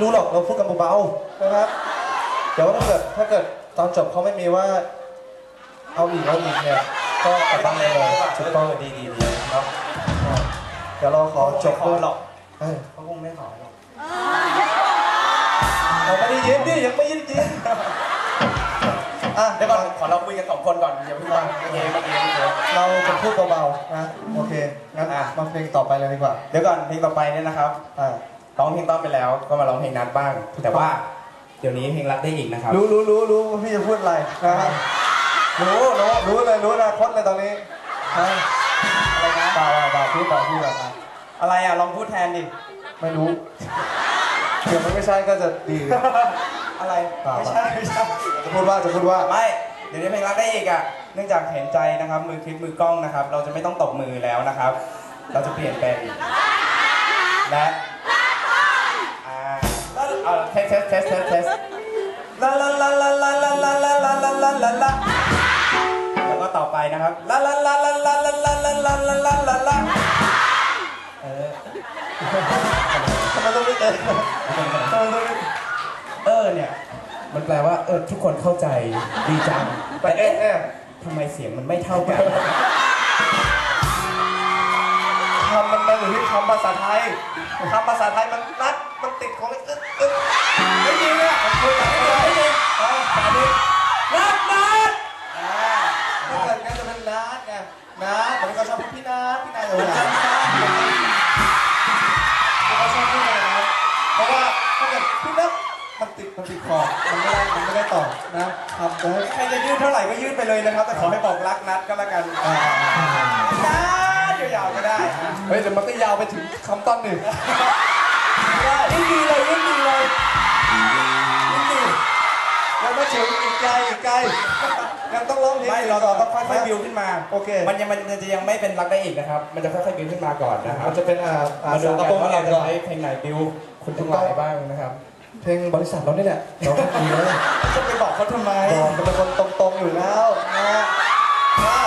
รู้หรอกเราพูดกันเบาๆนะครับเดี๋ยวถ้าเกิดถ้าเกิดตอนจบเขาไม่มีว่า เอาอีกเอาอีกเนี่ยก็กลับบ้านเลยถูกต้องดีดีดีเนาะเดี๋ยวเราขอจบขอด้วยหรอกเอ้ยเขาคงไม่ขอหรอกเราไม่ได้ยินดิยังไม่ยินจริงอะเดี๋ยวก่อนขอเราคุยกันสองคนก่อนอย่าเพิ่งฟังเมื่อกี้เมื่อกี้เมื่อกี้เราจะพูดเบาๆนะโอเคงั้นอะมาเพลงต่อไปเลยดีกว่า เดี๋ยวก่อนเพลงต่อไปเนี่ยนะครับอ่า ร้องเพลงต้อนไปแล้ว ก็มาร้องเพลงนัดบ้าง แต่ว่าเดี๋ยวนี้เพลงรักได้อีกนะครับ รู้รู้รู้รู้ว่าพี่จะพูดอะไรนะฮะรู้รู้รู้เลยรู้อนะคตเลยตอนนี้ฮะอะไรนะเปล่าเปล่าเปล่าพูดเปล่าพูดแบบอะไรอะลองพูดแทนดิไม่รู้เดี๋ยวมันไม่ใช่ก็จะดีอะไรเปล่าไม่ใช่ไม่ใช่จะพูดว่าจะพูดว่าไม่เดี๋ยวนี้เพลงรักได้อีกอะเนื่องจากเห็นใจนะครับ มือคลิปมือกล้องนะครับ เราจะไม่ต้องตบมือแล้วนะครับ เราจะเปลี่ยนเป็นและอ่าแล้ว เอาเทสเทสเทสเทสเทสลาลาลาลาลาลาลาลาลาลาลาลาลาแล้วก็ต่อไปนะครับลาลาลาลาลาลาลาลาลาลาลาลาลาเออทำไมต้องไม่เออทำไมต้องไม่เออเนี่ยมันแปลว่าเออทุกคนเข้าใจดีจังไปเอ๊ะเอ๊ะทำไมเสียงมันไม่เท่ากันคำมันมาอยู่ที่คำภาษาไทยคำภาษาไทยมันนัด มันติดของไอ้อึ๊กอึ๊กไม่จริงอะคุยกันไม่างไม่จริงเออสาธิตนัดนัดอ่าถ้าเกิดงั้นจะเป็นนัดไงนัดผมก็ชอบพี่นัดพี่นัดเลยนะผมก็ชอบพี่นัดเพราะว่าถ้าเกิดพี่นัดมันติดมันติดคอมันไม่ได้มันไม่ได้ต่อนะครับให้ใครจะยืดเท่าไหร่ก็ยืดไปเลยนะครับ แต่ขอให้บอกรักนัดก็แล้วกันนัดยาวๆก็ได้เฮ้ยแต่มันก็ยาวไปถึงคำต้นหนึ่ง ยิ่งดีเลยยิ่งดีเลยยิ่งดียังไม่ถึงอีกไกลอีกไกลยังต้องร้องเพลงไม่อื่นเราก่อนต้องค่อยๆบิวขึ้นมาโอเคมันยังมันจะยังไม่เป็นรักได้อีกนะครับ มันจะค่อยๆบิวขึ้นมาก่อนนะครับมันจะเป็นอ่าอ่ามาดูสากกัระนโปรงว่าเรีเรายนจะก่อนใช้เพลงไหนบิวคุณทั้งหลายบ้างนะครับเพลงบริษัทเรานี่แหละเราก็ดีเลยจะไปบอกเขาทำไมบอกจะเป็นคนตรงๆอยู่แล้วนะฮะอะ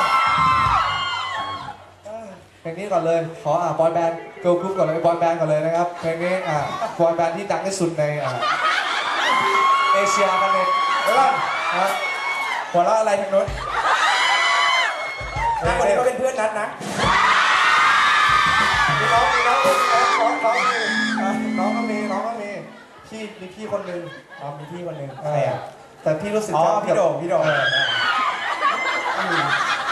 เพลงนี้ก่อนเลยขออ่าบอยแบนด์เกิร์ลกรุ๊ปก่อนเลยบอยแบนด์ก่อนเลยนะครับเพลงนี้อ่าบอยแบนด์ที่ดังที่สุดในอ่าเอเชียกันเลยเดี๋ยวก่อนนะหัวเราะอะไรทางนู้นห้าคนนี้ก็เป็นเพื่อนนัดนะมีน้องมีน้องมีน้องน้องน้องมีน้องก็มีน้องก็มีพี่มีพี่คนหนึ่งอ๋อมีพี่คนหนึ่งใครอะแต่พี่รู้สึกอ๋อพี่โด่งพี่โด่ง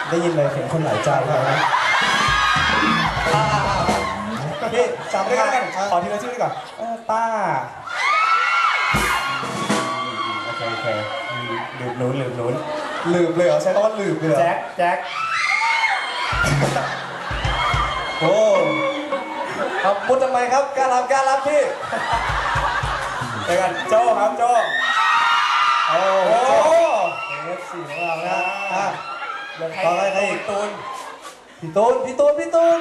ได้ยินเลยเสียงคนหลายใจเลยนะ พี่จำเรียกได้กันไหมกัน ขอทีละชื่อดีกว่าเออต้าโอเคโอเคลืมนู้นลืมนู้นลืมเลยเหรอใช้คำว่าลืมเลยเหรอแจ็คแจ็คโอ้ครับพูดทำไมครับกล้ารับกล้ารับพี่เดี๋ยวกันโจ้ครับโจ้โอ้โอ้โหโหเอฟซีของเรานะอะเดี๋ยวใครต่อไปใครอีกตูน พี่ตูน พี่ตูน พี่ตูน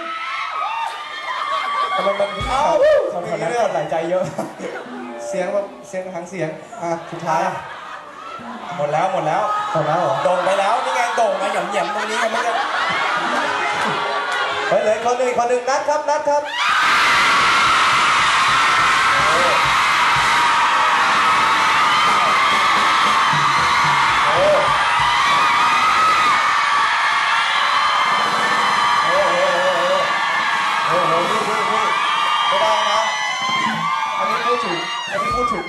ทำไมมันเอ้าเอ้าคนมีนั้นเลือดหลายใจเยอะ เสียงแบบเสียงทั้งเสียง อะ สุดท้ายหมดแล้วหมดแล้วหมดแล้วเหรอโด่งไปแล้ว นี่ไงโด่งมาหย่อมหย่มตรงนี้ยังไม่ได้เฮ้ยเลยคนหนึ่งคนหนึ่งนัดครับนัดครับ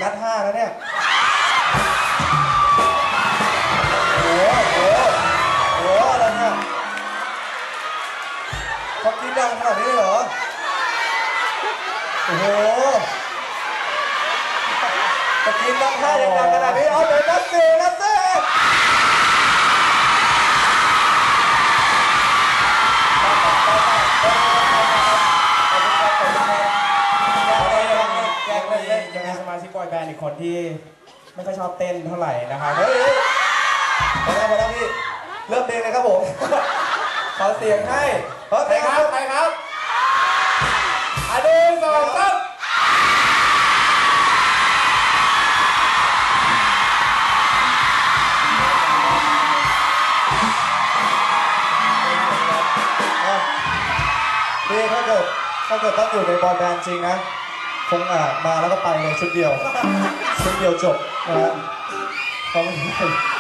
นัดห้าแล้วเนี่ยโอ้โหโอ้โหอะไรเนี่ยเขากินดังขนาดนี้เลยเหรอ โอ้โหจะกินดังห้ายังดังขนาดนี้ เอาเลยนัดสี่นัดสี่ งเล่นเล่นยังมีสมาชิกบอยแบนด์อีกคนที่ไม่ค่อยชอบเต้นเท่าไหร่นะครับเฮ้ยเฮ้ยพอแล้วพอแล้วพี่ เริ่มเพลงเลยครับผม ขอเสียงให้เฮ้ยใครครับใครครับอันหนึ่งสองสามอะพี่ถ้าเกิดถ้าเกิดต้องอยู่ในบอยแบนด์จริงนะข คงอะมาแล้วก็ไปเลยชุดเดียว ชุดเดียวจบนะฮะเราไม่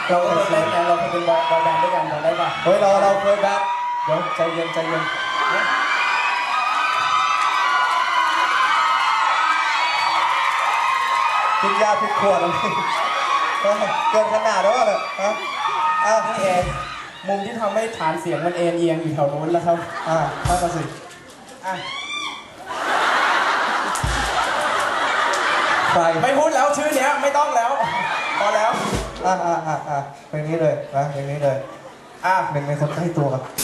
เราเราเราเคยเล่นนะเราเคยเป็นบอยบอยแบนด์ด้วยกันจำได้ปะเฮ้ยเราเราเคยแบทเดี๋ยวใจเย็นใจเย็นกินยาพิษขวดอะไรเฮ้ยเกินขนาดแล้วอะเนี่ยฮะอะนี่เองมุมที่ทำให้ฐานเสียงมันเอ็นเอียงอยู่แถวนู้นแล้วครับ อะนั่นน่ะสิอะ ใครไม่พูดแล้วชื่อเนี้ยไม่ต้องแล้ว พอแล้ว อะอะอะอะเพลงนี้เลยนะเพลงนี้เลย อะหนึ่งในคนใกล้ตัว